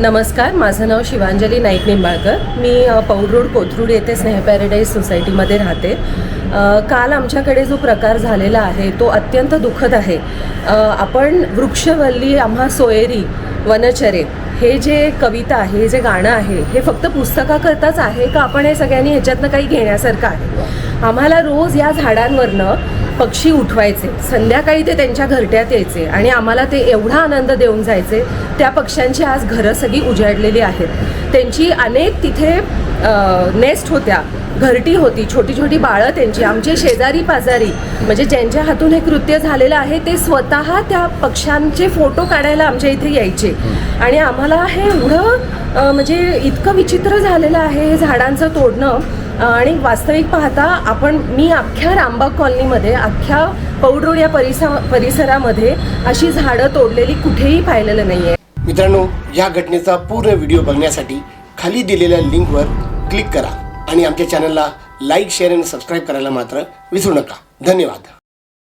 नमस्कार माझं नाव शिवांजली नाईक निंबाळकर. मी अ, पौड रोड कोथरूड येथे स्नेह पॅराडाईज सोसायटीमध्ये राहते. काल आमच्याकडे जो प्रकार झालेला आहे तो अत्यंत दुःखद आहे. आपण वृक्षवल्ली आम्हा सोयरी वनचरे हे जे कविता आहे जे गाणं आहे हे फक्त पुस्तकाकरताच आहे का आपण हे सगळ्यांनी ह्याच्यातनं काही घेण्यासारखं आहे? आम्हाला रोज या झाडांवरनं पक्षी उठवायचे. संध्याकाळी ते त्यांच्या घरट्यात यायचे आणि आम्हाला ते एवढा आनंद देऊन जायचे त्या पक्ष्यांची आज घरं सगळी उजाडलेली आहेत. त्यांची अनेक तिथे नेस्ट होत्या घरटी होती छोटी छोटी बाळं त्यांची. आमचे शेजारी पाजारी म्हणजे ज्यांच्या हातून हे कृत्य झालेलं आहे ते स्वतः त्या पक्ष्यांचे फोटो काढायला आमच्या इथे यायचे. आणि आम्हाला हे एवढं म्हणजे इतकं विचित्र झालेलं आहे हे झाडांचं तोडणं आणि वास्तविक पाहता आपण मी अख्ख्या रामबाग कॉलनीमध्ये अख्ख्या पौडरोड या परिसा परिसरामध्ये अशी झाडं तोडलेली कुठेही पाहिलेलं नाही आहे मित्रांनो या घटनेचा पूर्ण व्हिडिओ बघण्यासाठी खाली दिलेल्या लिंकवर क्लिक करा आणि आमच्या चॅनलला लाईक शेअर आणि सबस्क्राईब करायला मात्र विसरू नका. धन्यवाद.